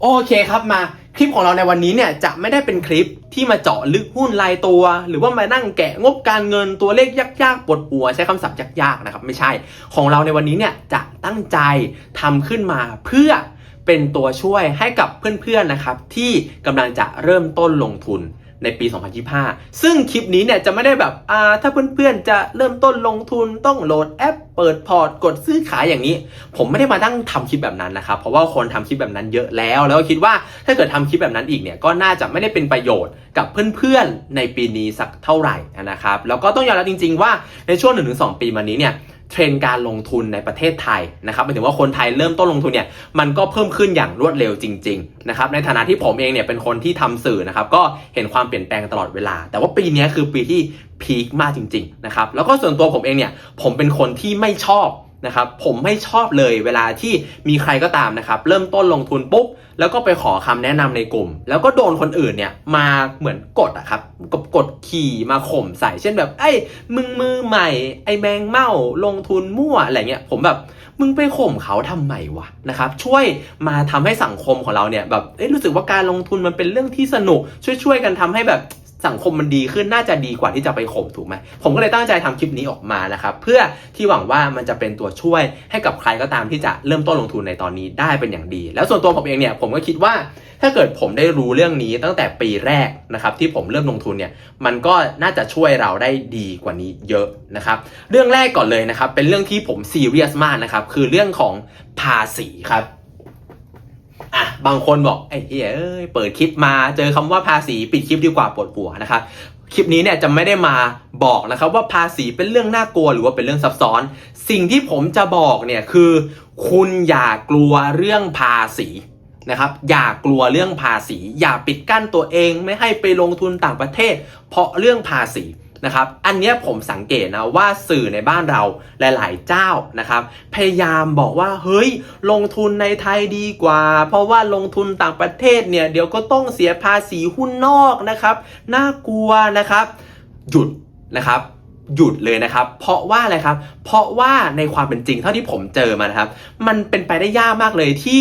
โอเคครับมาคลิปของเราในวันนี้เนี่ยจะไม่ได้เป็นคลิปที่มาเจาะลึกหุ้นรายตัว หรือว่ามานั่งแกะงบการเงินตัวเลขยากๆปวดหัวใช้คำศัพท์ยากๆนะครับไม่ใช่ของเราในวันนี้เนี่ยจะตั้งใจทำขึ้นมาเพื่อเป็นตัวช่วยให้กับเพื่อนๆนะครับที่กำลังจะเริ่มต้นลงทุน ในปี 2025 ซึ่งคลิปนี้เนี่ยจะไม่ได้แบบอ่าถ้าเพื่อนๆจะเริ่มต้นลงทุนต้องโหลดแอป เปิดพอร์ตกดซื้อขายอย่างนี้ ผมไม่ได้มาตั้งทำคลิปแบบนั้นนะครับ เพราะว่าคนทำคลิปแบบนั้นเยอะแล้ว แล้วก็คิดว่าถ้าเกิดทำคลิปแบบนั้นอีกเนี่ยก็น่าจะไม่ได้เป็นประโยชน์กับเพื่อนๆในปีนี้สักเท่าไหร่นะครับแล้วก็ต้องยอมรับจริง ๆ ว่าในช่วง1-2 ปีมานี้เนี่ย เทรนการลงทุนในประเทศไทยนะครับหมายถึงว่าคนไทยเริ่มต้นลงทุนเนี่ยมันก็เพิ่มขึ้นอย่างรวดเร็วจริงๆนะครับในฐานะที่ผมเองเนี่ยเป็นคนที่ทำสื่อนะครับก็เห็นความเปลี่ยนแปลงตลอดเวลา แต่ว่าปีนี้คือปีที่พีคมากจริงๆนะครับแล้วก็ส่วนตัวผมเองเนี่ยผมเป็นคนที่ไม่ชอบ นะครับผมไม่ชอบเลยเวลาที่มีใครก็ตามนะครับ เริ่มต้นลงทุนปุ๊บ แล้วก็ไปขอคำแนะนำในกลุ่ม แล้วก็โดนคนอื่นเนี่ยมาเหมือนกดอะครับกดกดขี่มาข่มใส่เช่นแบบไอ้มึงมือใหม่ ไอ้แมงเม่าลงทุนมั่วอะไรเงี้ยผมแบบมึงไปข่มเขาทำไมวะนะครับช่วยมาทำให้สังคมของเราเนี่ยแบบเอ้รู้สึกว่าการลงทุนมันเป็นเรื่องที่สนุกช่วยๆกันทำให้แบบ สังคมมันดีขึ้นน่าจะดีกว่าที่จะไปข่มถูกไหมผมก็เลยตั้งใจทำคลิปนี้ออกมานะครับเพื่อที่หวังว่ามันจะเป็นตัวช่วยให้กับใครก็ตามที่จะเริ่มต้นลงทุนในตอนนี้ได้เป็นอย่างดี แล้วส่วนตัวผมเองเนี่ยผมก็คิดว่าถ้าเกิดผมได้รู้เรื่องนี้ตั้งแต่ปีแรกนะครับที่ผมเริ่มลงทุนเนี่ยมันก็น่าจะช่วยเราได้ดีกว่านี้เยอะนะครับเรื่องแรกก่อนเลยนะครับเป็นเรื่องที่ผมซีเรียสมากนะครับคือเรื่องของภาษีครับ อะบางคนบอกไอ้เฮ้ยเอ้ยเปิดคลิปมาเจอคำว่าภาษีปิดคลิปดีกว่าปวดหัวนะครับคลิปนี้เนี่ยจะไม่ได้มาบอกนะครับว่าภาษีเป็นเรื่องน่ากลัวหรือว่าเป็นเรื่องซับซ้อน สิ่งที่ผมจะบอกเนี่ยคือ คุณอย่ากลัวเรื่องภาษีนะครับอย่ากลัวเรื่องภาษี อย่าปิดกั้นตัวเองไม่ให้ไปลงทุนต่างประเทศ เพราะเรื่องภาษี นะครับ อันนี้ผมสังเกตนะว่าสื่อในบ้านเราหลาย ๆ เจ้านะครับ พยายามบอกว่าเฮ้ย ลงทุนในไทยดีกว่า เพราะว่าลงทุนต่างประเทศเนี่ยเดี๋ยวก็ต้องเสียภาษีหุ้นนอกนะครับ น่ากลัวนะครับ หยุดนะครับหยุดเลยนะครับ เพราะว่าอะไรครับ เพราะว่าในความเป็นจริงเท่าที่ผมเจอมานะครับ มันเป็นไปได้ยากมากเลยที่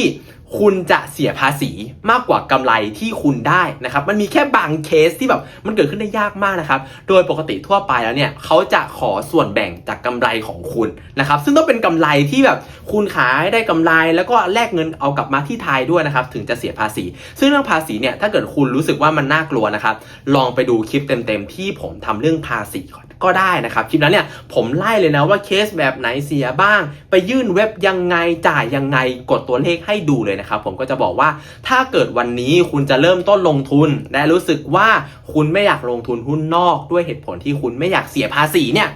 คุณจะเสียภาษีมากกว่ากำไรที่คุณได้นะครับ มันมีแค่บางเคสที่แบบมันเกิดขึ้นได้ยากมากนะครับ โดยปกติทั่วไปแล้วเนี่ยเขาจะขอส่วนแบ่งจากกำไรของคุณนะครับ ซึ่งต้องเป็นกำไรที่แบบคุณขายได้กำไรแล้วก็แลกเงินเอากลับมาที่ไทยด้วยนะครับ ถึงจะเสียภาษี ซึ่งเรื่องภาษีเนี่ยถ้าเกิดคุณรู้สึกว่ามันน่ากลัวนะครับ ลองไปดูคลิปเต็มๆที่ผมทำเรื่องภาษีก่อนก็ได้นะครับคลิปนั้นเนี่ยผมไล่เลยนะว่าเคสแบบไหนเสียบ้าง ไปยื่นเว็บยังไงจ่ายยังไงกดตัวเลขให้ดูเลยนะครับผมก็จะบอกว่าถ้าเกิดวันนี้คุณจะเริ่มต้นลงทุน และรู้สึกว่าคุณไม่อยากลงทุนหุ้นนอกด้วยเหตุผลที่คุณไม่อยากเสียภาษีเนี่ย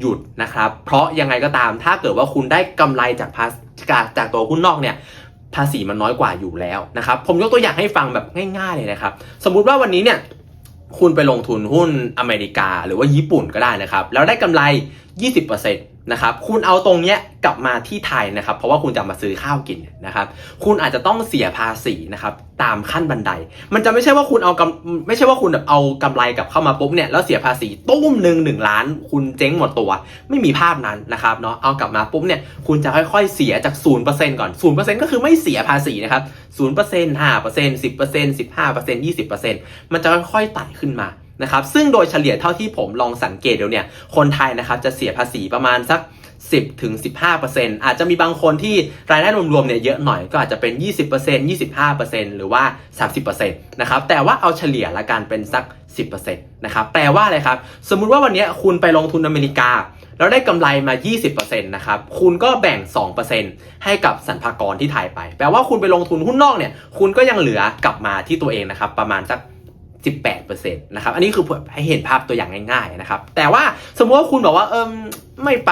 หยุดนะครับ เพราะยังไงก็ตาม ถ้าเกิดว่าคุณได้กำไรจากภาษีจากตัวหุ้นนอกเนี่ยภาษีมันน้อยกว่าอยู่แล้วนะครับผมยกตัวอย่างให้ฟังแบบง่าย ๆเลยนะครับ สมมุติว่าวันนี้เนี่ยคุณไปลงทุนหุ้นอเมริกาหรือว่าญี่ปุ่นก็ได้นะครับ แล้วได้กำไร 20%น นะครับคุณเอาตรงเนี้ยกลับมาที่ไทยนะครับเพราะว่าคุณจะมาซื้อข้าวกินนะครับคุณอาจจะต้องเสียภาษีนะครับตามขั้นบันได มันจะไม่ใช่ว่าคุณเอากำไม่ใช่ว่าคุณแบบเอากำไรกลับเข้ามาปุ๊บเนี่ยแล้วเสียภาษีตุ้มหนึ่งหนึ่งล้าน คุณเจ๊งหมดตัว ไม่มีภาพนั้นนะครับเนาะเอากลับมาปุ๊บเนี่ยคุณจะค่อยๆเสียจาก0%ก่อน0%ก็คือไม่เสียภาษีนะครับ0% 5% 10% 15% 20%มันจะค่อยๆไต่ขึ้นมา นะครับซึ่งโดยเฉลี่ยเท่าที่ผมลองสังเกตเดี๋ยวเนี่ยคนไทยนะครับจะเสียภาษีประมาณสัก 10ถึง15%อาจจะมีบางคนที่รายได้รวมๆเนี่ยเยอะหน่อยก็อาจจะเป็น 20% 25%หรือว่า 30%นะครับแต่ว่าเอาเฉลี่ยละกันเป็นสัก 10%นะครับแปลว่าอะไรครับ สมมุติว่าวันนี้คุณไปลงทุนอเมริกา แล้วได้กำไรมา 20%นะครับคุณก็แบ่ง 2%ให้กับสรรพากรที่ไทยไป แปลว่าคุณไปลงทุนหุ้นนอกเนี่ยคุณก็ยังเหลือกลับมาที่ตัวเองนะครับประมาณสัก 18%นะครับ อันนี้คือให้เห็นภาพตัวอย่างง่ายๆนะครับ แต่ว่าสมมติว่าคุณบอกว่าเออไม่ไป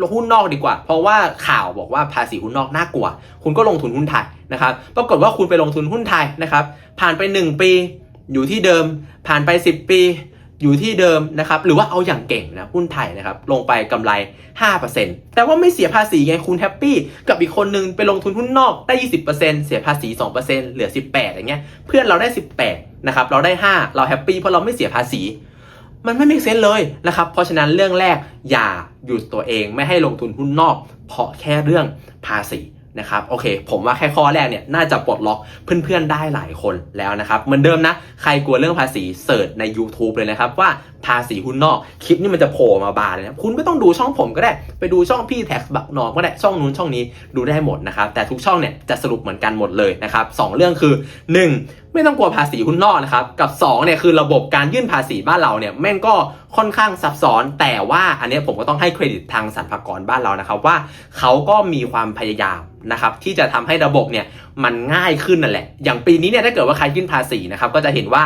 ลงหุ้นนอกดีกว่า เพราะว่าข่าวบอกว่าภาษีหุ้นนอกน่ากลัว คุณก็ลงทุนหุ้นไทยนะครับ ปรากฏว่าคุณไปลงทุนหุ้นไทยนะครับ ผ่านไป 1 ปีอยู่ที่เดิม ผ่านไป 10 ปี อยู่ที่เดิมนะครับ หรือว่าเอาอย่างเก่งนะหุ้นไทยนะครับ ลงไปกำไร 5%แต่ว่าไม่เสียภาษีไงคุณแฮปปี้ กับอีกคนนึงไปลงทุนหุ้นนอกได้ 20%เสียภาษี 2%เหลือ 18อย่างเงี้ย เพื่อนเราได้ 18นะครับ เราได้ 5 เราแฮปปี้เพราะเราไม่เสียภาษี มันไม่มีเซนเลยนะครับ เพราะฉะนั้นเรื่องแรกอย่าหยุดตัวเองไม่ให้ลงทุนหุ้นนอก เพราะแค่เรื่องภาษี นะครับโอเค ผมว่าแค่ข้อแรกเนี่ยน่าจะปลดล็อกเพื่อนๆได้หลายคนแล้วนะครับเหมือนเดิมนะ ใครกลัวเรื่องภาษีเสิร์ชใน YouTube เลยนะครับว่า ภาษีหุ้นนอก คลิปนี้มันจะโผล่มาบานเลยนะคุณไม่ต้องดูช่องผมก็ได้ ไปดูช่องพี่แท็กบักนอมก็ได้ช่องนู้นช่องนี้ดูได้หมดนะครับ แต่ทุกช่องเนี่ยจะสรุปเหมือนกันหมดเลยนะครับสองเรื่องคือ 1. ไม่ต้องกลัวภาษีหุ้นนอกนะครับ กับ2เนี่ยคือระบบการยื่นภาษีบ้านเราเนี่ยแม่งก็ค่อนข้างซับซ้อน แต่ว่าอันนี้ผมก็ต้องให้เครดิตทางสรรพากรบ้านเรานะครับว่าเขาก็มีความพยายามนะครับที่จะทำให้ระบบเนี่ยมันง่ายขึ้นนั่นแหละ อย่างปีนี้เนี่ยถ้าเกิดว่าใครยื่นภาษีนะครับก็จะเห็นว่า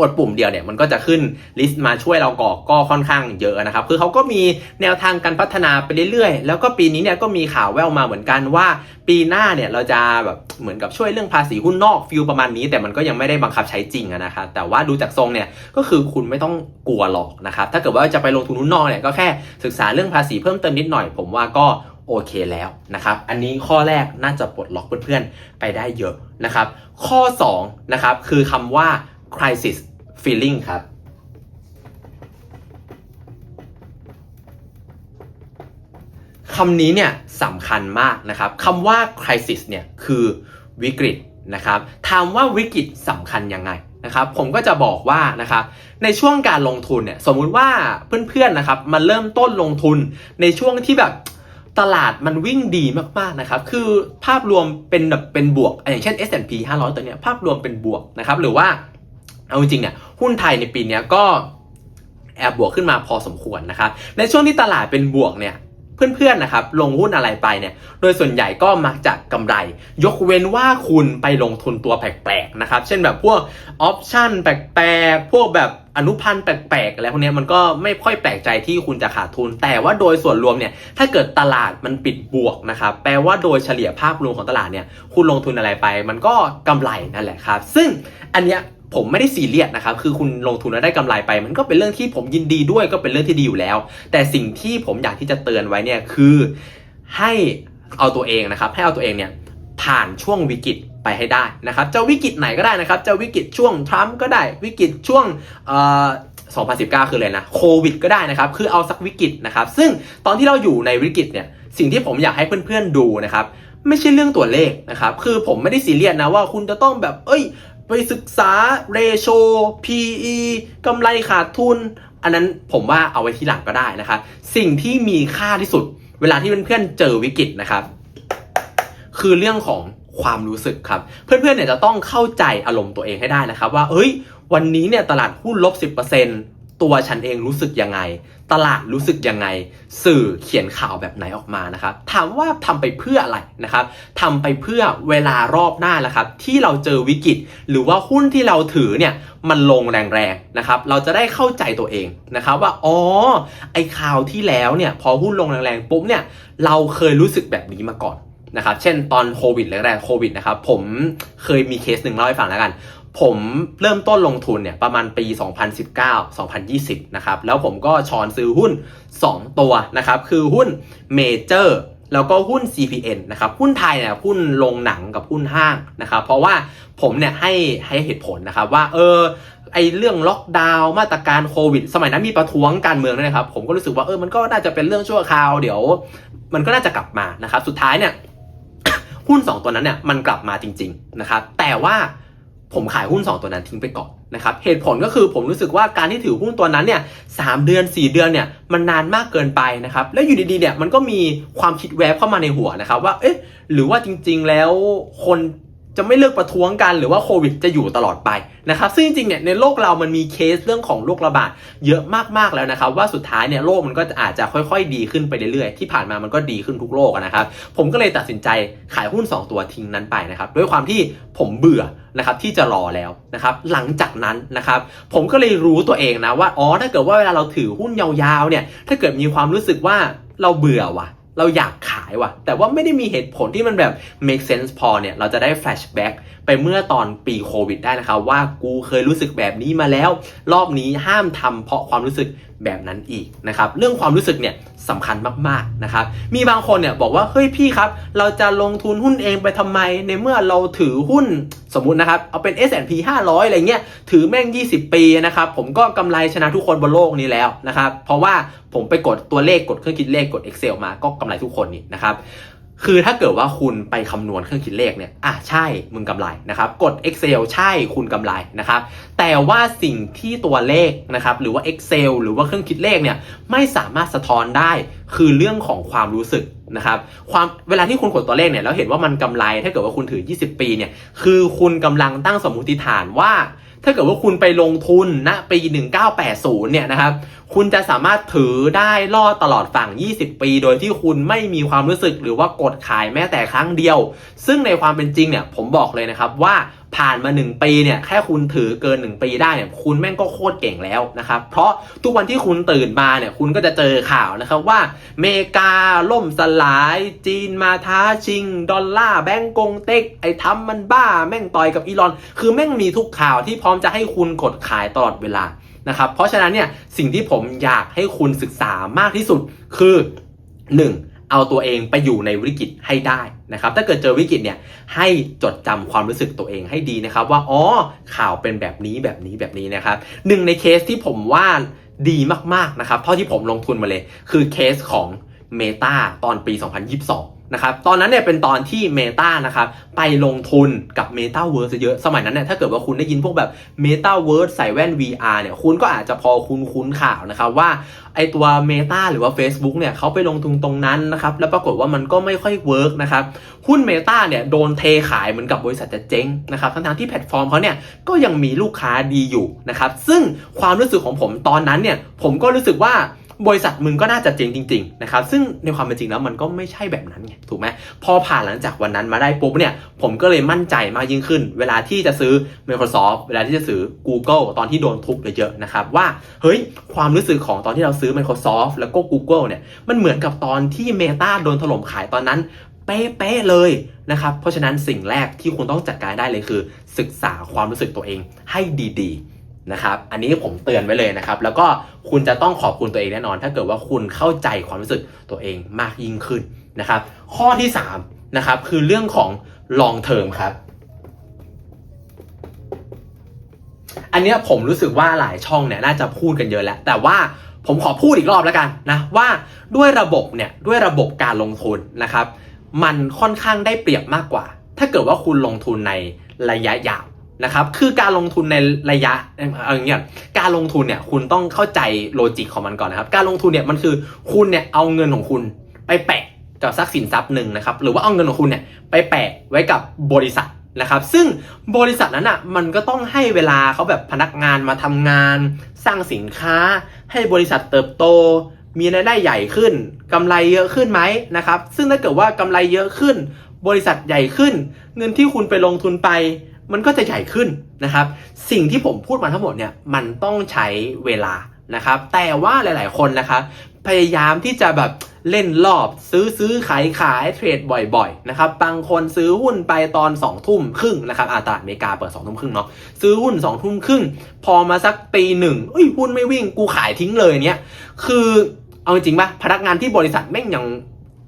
กดปุ่มเดียวเนี่ยมันก็จะขึ้นลิสต์มาช่วยเรากรอกก็ค่อนข้างเยอะนะครับ คือเขาก็มีแนวทางการพัฒนาไปเรื่อยๆ แล้วก็ปีนี้เนี่ยก็มีข่าวแววมาเหมือนกันว่า ปีหน้าเนี่ยเราจะแบบเหมือนกับช่วยเรื่องภาษีหุ้นนอกฟิลประมาณนี้ แต่มันก็ยังไม่ได้บังคับใช้จริงนะครับแต่ว่าดูจากทรงเนี่ยก็คือคุณไม่ต้องกลัวหรอกนะครับถ้าเกิดว่าจะไปลงทุนหุ้นนอกเนี่ยก็แค่ศึกษาเรื่องภาษีเพิ่มเติมนิดหน่อย ผมว่าก็โอเคแล้วนะครับ อันนี้ข้อแรกน่าจะปลดล็อกเพื่อนๆ ไปได้เยอะนะครับ ข้อ2นะครับคือคำว่า crisis feeling ครับ คำนี้เนี่ยสำคัญมากนะครับคำว่า crisis เนี่ยคือวิกฤตนะครับถามว่าวิกฤตสำคัญยังไงนะครับผมก็จะบอกว่านะครับในช่วงการลงทุนเนี่ยสมมุติว่าเพื่อนๆนะครับมาเริ่มต้นลงทุนในช่วงที่แบบตลาดมันวิ่งดีมากๆนะครับ คือภาพรวมเป็นแบบเป็นบวก อย่างเช่น S&P 500 ตัวเนี้ยภาพรวมเป็นบวกนะครับ หรือว่า เอาจริงเนี่ยหุ้นไทยในปีนี้ก็แอบบวกขึ้นมาพอสมควรนะครับในช่วงที่ตลาดเป็นบวกเนี่ยเพื่อนๆนะครับลงหุ้นอะไรไปเนี่ยโดยส่วนใหญ่ก็มักจะกำไร ยกเว้นว่าคุณไปลงทุนตัวแปลกๆนะครับ เช่นแบบพวกออปชั่นแปลกๆ พวกแบบอนุพันธ์แปลกๆอะไรพวกนี้มันก็ไม่ค่อยแปลกใจที่คุณจะขาดทุน แต่ว่าโดยส่วนรวมเนี่ยถ้าเกิดตลาดมันปิดบวกนะครับแปลว่าโดยเฉลี่ยภาพรวมของตลาดเนี่ยคุณลงทุนอะไรไป มันก็กำไรนั่นแหละครับ ซึ่งอันเนี้ย ผมไม่ได้ซีเรียสนะครับ คือคุณลงทุนแล้วได้กำไรไป มันก็เป็นเรื่องที่ผมยินดีด้วยก็เป็นเรื่องที่ดีอยู่แล้ว แต่สิ่งที่ผมอยากที่จะเตือนไว้เนี่ยคือให้เอาตัวเองนะครับ ให้เอาตัวเองเนี่ยผ่านช่วงวิกฤตไปให้ได้นะครับจะวิกฤตไหนก็ได้นะครับจะวิกฤตช่วงทรัมป์ก็ได้วิกฤตช่วงเอ่อ2019 คือเลยนะโควิดก็ได้นะครับ คือเอาสักวิกฤตนะครับ ซึ่งตอนที่เราอยู่ในวิกฤตเนี่ยสิ่งที่ผมอยากให้เพื่อนๆดูนะครับ ไม่ใช่เรื่องตัวเลขนะครับ คือผมไม่ได้ซีเรียสนะว่าคุณจะต้องแบบ เอ้ย ไปศึกษาเรโช PE กำไรขาดทุน อันนั้นผมว่าเอาไว้ที่หลังก็ได้นะครับ สิ่งที่มีค่าที่สุด เวลาที่เพื่อนๆเจอวิกฤตนะครับ คือเรื่องของความรู้สึกครับ เพื่อนๆเนี่ยจะต้องเข้าใจอารมณ์ตัวเองให้ได้นะครับ ว่าเอ้ย วันนี้เนี่ยตลาดหุ้นลบ 10% ตัวฉันเองรู้สึกยังไง ตลาดรู้สึกยังไง สื่อเขียนข่าวแบบไหนออกมานะครับ ถามว่าทำไปเพื่ออะไรนะครับทำไปเพื่อเวลารอบหน้าแล้วครับ ที่เราเจอวิกฤต หรือว่าหุ้นที่เราถือเนี่ยมันลงแรงๆนะครับ เราจะได้เข้าใจตัวเองนะครับว่า อ๋อ ไอ้ข่าวที่แล้วเนี่ยพอหุ้นลงแรงๆปุ๊บเนี่ย เราเคยรู้สึกแบบนี้มาก่อนนะครับ เช่นตอนโควิดแรกๆโควิดนะครับ ผมเคยมีเคสหนึ่งเล่าให้ฟังแล้วกัน ผมเริ่มต้นลงทุนเนี่ยประมาณปี 2019-2020 นะครับ แล้วผมก็ช้อนซื้อหุ้น 2 ตัวนะครับ คือหุ้นเมเจอร์แล้วก็หุ้น CPN นะครับ หุ้นไทยเนี่ยหุ้นลงหนังกับหุ้นห้างนะครับ เพราะว่าผมเนี่ยให้ให้เหตุผลนะครับว่าเออไอเรื่องล็อกดาวน์มาตรการโควิด สมัยนั้นมีประท้วงการเมืองด้วยนะครับ ผมก็รู้สึกว่าเออมันก็น่าจะเป็นเรื่องชั่วคราวเดี๋ยว มันก็น่าจะกลับมานะครับ สุดท้ายเนี่ยหุ้น 2 ตัวนั้นเนี่ยมันกลับมาจริง ๆนะครับ แต่ว่า ผมขายหุ้น 2 ตัวนั้นทิ้งไปก่อนนะครับเหตุผลก็คือผมรู้สึกว่าการที่ถือหุ้นตัวนั้นเนี่ยสเดือน 4 เดือนเนี่ยมันนานมากเกินไปนะครับแล้วอยู่ดีๆเนี่ยมันก็มีความคิดแวบเข้ามาในหัวนะครับว่าเอ๊ะหรือว่าจริงๆแล้วคน จะไม่เลิกประท้วงกันหรือว่าโควิดจะอยู่ตลอดไปนะครับซึ่งจริงๆเนี่ยในโลกเรามันมีเคสเรื่องของโรคระบาดเยอะมากๆแล้วนะครับ ว่าสุดท้ายเนี่ยโลกมันก็อาจจะค่อยๆ ดีขึ้นไปเรื่อยๆ ที่ผ่านมามันก็ดีขึ้นทุกโลกนะครับ ผมก็เลยตัดสินใจขายหุ้น 2 ตัวทิ้งนั้นไปนะครับด้วยความที่ผมเบื่อนะครับที่จะรอแล้วนะครับหลังจากนั้นนะครับผมก็เลยรู้ตัวเองนะว่าอ๋อถ้าเกิดว่าเวลาเราถือหุ้นยาวๆเนี่ยถ้าเกิดมีความรู้สึกว่าเราเบื่อว่ะ เราอยากขายว่ะ แต่ว่าไม่ได้มีเหตุผลที่มันแบบ make sense พอเนี่ย เราจะได้ flashback ไปเมื่อตอนปีโควิดได้นะครับว่ากูเคยรู้สึกแบบนี้มาแล้ว รอบนี้ห้ามทำเพราะความรู้สึกแบบนั้นอีกนะครับเรื่องความรู้สึกเนี่ยสำคัญมากๆนะครับมีบางคนเนี่ยบอกว่าเฮ้ยพี่ครับ เราจะลงทุนหุ้นเองไปทำไม ในเมื่อเราถือหุ้นสมมุตินะครับ เอาเป็น S&P 500 อะไรเงี้ยถือแม่ง 20 ปีนะครับผมก็กำไรชนะทุกคนบนโลกนี้แล้วนะครับเพราะว่าผมไปกดตัวเลขกดเครื่องคิดเลขกด Excel มาก็กำไรทุกคนนี่นะครับ คือถ้าเกิดว่าคุณไปคำนวณเครื่องคิดเลขเนี่ย อะใช่ มึงกำไรนะครับ กด Excel ใช่คุณกำไรนะครับ แต่ว่าสิ่งที่ตัวเลขนะครับ หรือว่า Excel หรือว่าเครื่องคิดเลขเนี่ยไม่สามารถสะท้อนได้ คือเรื่องของความรู้สึกนะครับ ความเวลาที่คุณกดตัวเลขเนี่ยแล้วเห็นว่ามันกำไร ถ้าเกิดว่าคุณถือ 20 ปีเนี่ย คือคุณกำลังตั้งสมมติฐานว่า ถ้าเกิดว่าคุณไปลงทุนณปี 1980 เนี่ยนะครับ คุณจะสามารถถือได้รอดตลอดฝั่ง 20 ปี โดยที่คุณไม่มีความรู้สึกหรือว่ากดขายแม้แต่ครั้งเดียว ซึ่งในความเป็นจริงเนี่ยผมบอกเลยนะครับว่า ผ่านมา 1 ปีเนี่ยแค่คุณถือเกิน 1 ปีได้เนี่ยคุณแม่งก็โคตรเก่งแล้วนะครับ เพราะทุกวันที่คุณตื่นมาเนี่ยคุณก็จะเจอข่าวนะครับว่าเมกาล่มสลาย จีนมาท้าชิง ดอลลาร์แบงก์กงเต็ก ไอ้ทำมันบ้า แม่งต่อยกับอีลอน คือแม่งมีทุกข่าวที่พร้อมจะให้คุณกดขายตลอดเวลานะครับเพราะฉะนั้นเนี่ยสิ่งที่ผมอยากให้คุณศึกษามากที่สุดคือ 1. เอาตัวเองไปอยู่ในวิกฤตให้ได้นะครับ ถ้าเกิดเจอวิกฤตเนี่ยให้จดจำความรู้สึกตัวเองให้ดีนะครับ ว่าอ๋อข่าวเป็นแบบนี้แบบนี้แบบนี้นะครับหนึ่งในเคสที่ผมว่าดีมากๆนะครับเท่าที่ผมลงทุนมาเลย คือเคสของ Meta ตอนปี 2022 นะครับตอนนั้นเนี่ยเป็นตอนที่ Meta นะครับไปลงทุนกับ Metaverse เยอะสมัยนั้นเนี่ยถ้าเกิดว่าคุณได้ยินพวกแบบ Metaverse ใส่แว่น VR เนี่ยคุณก็อาจจะพอคุ้นคุ้นข่าวนะครับว่าไอตัว Meta หรือว่า Facebook เนี่ยเขาไปลงทุนตรงนั้นนะครับแล้วปรากฏว่ามันก็ไม่ค่อยเวิร์กนะครับหุ้น Meta เนี่ยโดนเทขายเหมือนกับบริษัทจะเจ๊งนะครับทั้งๆที่แพลตฟอร์มเขาเนี่ยก็ยังมีลูกค้าดีอยู่นะครับซึ่งความรู้สึกของผมตอนนั้นเนี่ยผมก็รู้สึกว่า บริษัทมึงก็น่าจะเจ๊งจริงๆนะครับซึ่งในความเป็นจริงแล้วมันก็ไม่ใช่แบบนั้นไงถูกไหมพอผ่านหลังจากวันนั้นมาได้ปุ๊บเนี่ยผมก็เลยมั่นใจมากยิ่งขึ้น เวลาที่จะซื้อ Microsoft เวลาที่จะซื้อ Google ตอนที่โดนทุบเยอะๆนะครับว่าเฮ้ยความรู้สึกของตอนที่เราซื้อ Microsoft แล้วก็ Google เนี่ยมันเหมือนกับตอนที่ Meta โดนถล่มขายตอนนั้นเป๊ะๆเลยนะครับเพราะฉะนั้นสิ่งแรกที่คุณต้องจัดการได้เลยคือ ศึกษาความรู้สึกตัวเองให้ดีๆ นะครับอันนี้ผมเตือนไว้เลยนะครับ แล้วก็คุณจะต้องขอบคุณตัวเองแน่นอน ถ้าเกิดว่าคุณเข้าใจความรู้สึกตัวเองมากยิ่งขึ้นนะครับ ข้อที่3นะครับคือเรื่องของ long term ครับ อันนี้ผมรู้สึกว่าหลายช่องเนี่ยน่าจะพูดกันเยอะแล้ว แต่ว่าผมขอพูดอีกรอบแล้วกันนะว่าด้วยระบบเนี่ยด้วยระบบการลงทุนนะครับ มันค่อนข้างได้เปรียบมากกว่า ถ้าเกิดว่าคุณลงทุนในระยะยาว นะครับ คือการลงทุนในระยะเอาอย่างเงี้ยการลงทุนเนี่ยคุณต้องเข้าใจโลจิกของมันก่อนนะครับ การลงทุนเนี่ยมันคือคุณเนี่ยเอาเงินของคุณไปแปะกับทรัพย์สินทรัพย์หนึ่งนะครับ หรือว่าเอาเงินของคุณเนี่ยไปแปะไว้กับบริษัทนะครับ ซึ่งบริษัทนั้นอะมันก็ต้องให้เวลาเขาแบบพนักงานมาทำงาน สร้างสินค้า ให้บริษัทเติบโต มีรายได้ใหญ่ขึ้นกำไรเยอะขึ้นไหมนะครับ ซึ่งถ้าเกิดว่ากำไรเยอะขึ้น บริษัทใหญ่ขึ้น เงินที่คุณไปลงทุนไป มันก็จะใหญ่ขึ้นนะครับ สิ่งที่ผมพูดมาทั้งหมดเนี่ยมันต้องใช้เวลานะครับ แต่ว่าหลาย ๆ คนนะครับพยายามที่จะแบบเล่นรอบซื้อซื้อขายขายเทรดบ่อยๆนะครับบางคนซื้อหุ้นไปตอน2องทุ่มครึ่งนะครับอาตลาดอเมริกาเปิด2องทุ่มครึ่งเนาะซื้อหุ้น2องทุ่มครึ่งพอมาสักตีหนึ่งเอ้ยหุ้นไม่วิ่งกูขายทิ้งเลยเนี่ยคือเอาจริงปะพนักงานที่บริษัทแม่งยัง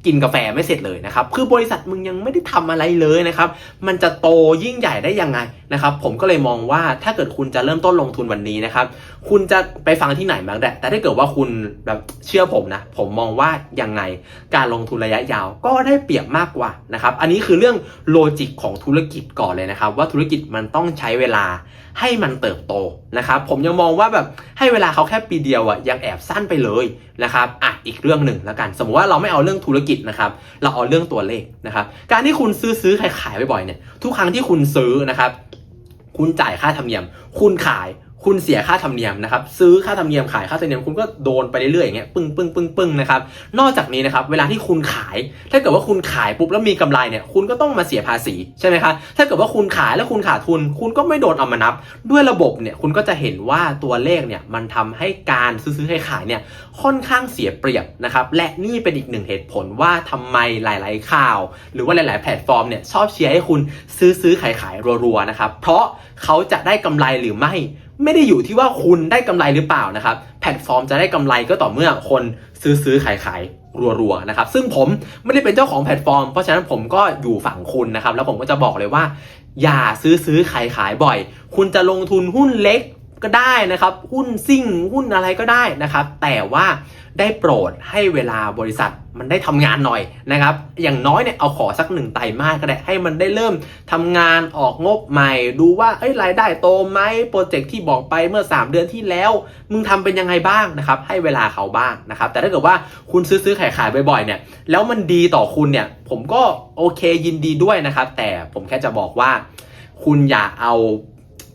กินกาแฟไม่เสร็จเลยนะครับ คือบริษัทมึงยังไม่ได้ทำอะไรเลยนะครับ มันจะโตยิ่งใหญ่ได้ยังไงนะครับ ผมก็เลยมองว่าถ้าเกิดคุณจะเริ่มต้นลงทุนวันนี้นะครับ คุณจะไปฟังที่ไหนบ้างแต่แต่ถ้าเกิดว่าคุณแบบเชื่อผมนะ ผมมองว่ายังไงการลงทุนระยะยาวก็ได้เปรียบมากกว่านะครับ อันนี้คือเรื่องโลจิกของธุรกิจก่อนเลยนะครับ ว่าธุรกิจมันต้องใช้เวลาให้มันเติบโตนะครับ ผมยังมองว่าแบบให้เวลาเขาแค่ปีเดียวอะยังแอบสั้นไปเลยนะครับอะอีกเรื่องหนึ่งแล้วกัน สมมติว่าเราไม่เอาเรื่องธุรกิจนะครับเราเอาเรื่องตัวเลขนะครับการที่คุณซื้อซื้อขายขายบ่อยๆเนี่ยทุกครั้งที่คุณซื้อนะครับคุณจ่ายค่าธรรมเนียม คุณขาย คุณเสียค่าธรรมเนียมนะครับซื้อค่าธรรมเนียมขายค่าธรรมเนียมคุณก็โดนไปเรื่อยๆอย่างเงี้ยปึ้งปึ้งปึ้งปึ้งนะครับนอกจากนี้นะครับเวลาที่คุณขาย ถ้าเกิดว่าคุณขายปุ๊บแล้วมีกำไรเนี่ยคุณก็ต้องมาเสียภาษีใช่ไหมครับถ้าเกิดว่าคุณขายแล้วคุณขาดทุน คุณก็ไม่โดนเอามานับ ด้วยระบบเนี่ยคุณก็จะเห็นว่าตัวเลขเนี่ยมันทำให้การซื้อซื้อขายขายเนี่ยค่อนข้างเสียเปรียบนะครับและนี่เป็นอีกหนึ่งเหตุผลว่าทำไมหลาย ๆ ข่าว หรือว่าหลาย ๆ แพลตฟอร์มเนี่ยชอบเชียร์ให้คุณซื้อซื้อขายขายรัวๆนะครับเพราะเขาจะได้กำไรหรือไม่ ไม่ได้อยู่ที่ว่าคุณได้กำไรหรือเปล่านะครับ แพลตฟอร์มจะได้กำไรก็ต่อเมื่อคนซื้อซื้อขายขายรัวๆนะครับ ซึ่งผมไม่ได้เป็นเจ้าของแพลตฟอร์ม เพราะฉะนั้นผมก็อยู่ฝั่งคุณนะครับ แล้วผมก็จะบอกเลยว่า อย่าซื้อซื้อขายขายบ่อย คุณจะลงทุนหุ้นเล็ก ก็ได้นะครับ หุ้นซิ่งหุ้นอะไรก็ได้นะครับ แต่ว่าได้โปรดให้เวลาบริษัทมันได้ทำงานหน่อยนะครับ อย่างน้อยเนี่ยเอาขอสักหนึ่งไตรมาสก็ได้ให้มันได้เริ่มทำงานออกงบใหม่ ดูว่าเอ้ยรายได้โตไหมโปรเจกต์ที่บอกไปเมื่อ 3 เดือนที่แล้ว มึงทำเป็นยังไงบ้างนะครับ ให้เวลาเขาบ้างนะครับ แต่ถ้าเกิดว่าคุณซื้อซื้อขายขายบ่อยๆเนี่ย แล้วมันดีต่อคุณเนี่ย ผมก็โอเคยินดีด้วยนะครับ แต่ผมแค่จะบอกว่า คุณอย่าเอา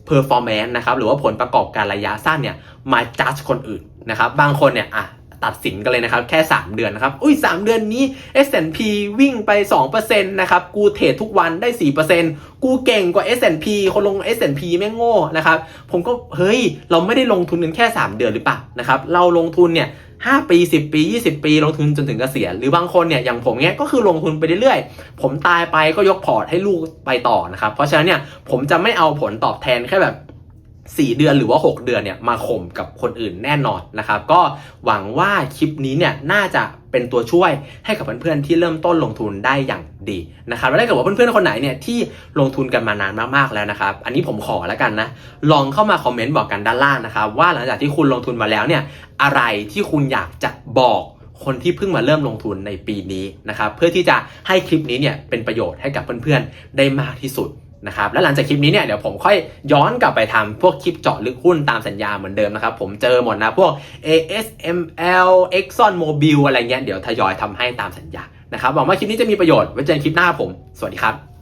performance นะครับหรือว่าผลประกอบการระยะสั้นเนี่ยมาจัดคนอื่นนะครับบางคนเนี่ยอะ ตัดสินกันเลยนะครับ แค่ 3 เดือนนะครับ อุ้ย 3 เดือนนี้ S&P วิ่งไป 2%นะครับ กูเทรดทุกวันได้ 4%กูเก่งกว่า S&P คนลง S&P แม่งโง่นะครับ ผมก็เฮ้ย เราไม่ได้ลงทุนกันแค่ 3 เดือนหรือเปล่านะครับ เราลงทุนเนี่ย5 ปี 10 ปี 20 ปี ลงทุนจนถึงเกษียณหรือบางคนเนี่ยอย่างผมเนี้ยก็คือลงทุนไปเรื่อยๆ ผมตายไปก็ยกพอร์ตให้ลูกไปต่อนะครับ เพราะฉะนั้นเนี่ยผมจะไม่เอาผลตอบแทนแค่แบบ 4 เดือนหรือว่า 6 เดือนเนี่ยมาข่มกับคนอื่นแน่นอนนะครับ ก็หวังว่าคลิปนี้เนี่ยน่าจะเป็นตัวช่วยให้กับเพื่อนๆที่เริ่มต้นลงทุนได้อย่างดีนะครับแล้วถ้าเกิดว่าเพื่อนๆคนไหนเนี่ยที่ลงทุนกันมานานมากๆแล้วนะครับ อันนี้ผมขอแล้วกันนะลองเข้ามาคอมเมนต์บอกกันด้านล่างนะครับว่าหลังจากที่คุณลงทุนมาแล้วเนี่ยอะไรที่คุณอยากจะบอกคนที่เพิ่งมาเริ่มลงทุนในปีนี้นะครับเพื่อที่จะให้คลิปนี้เนี่ยเป็นประโยชน์ให้กับเพื่อนๆได้มากที่สุด นะครับแล้วหลังจากคลิปนี้เนี่ยเดี๋ยวผมค่อยย้อนกลับไปทำพวกคลิปเจาะลึกหุ้นตามสัญญาเหมือนเดิมนะครับ ผมเจอหมดนะพวก ASML Exxon Mobil อะไรเงี้ยเดี๋ยวทยอยทำให้ตามสัญญานะครับหวังว่าคลิปนี้จะมีประโยชน์ไว้เจอกันคลิปหน้าผม สวัสดีครับ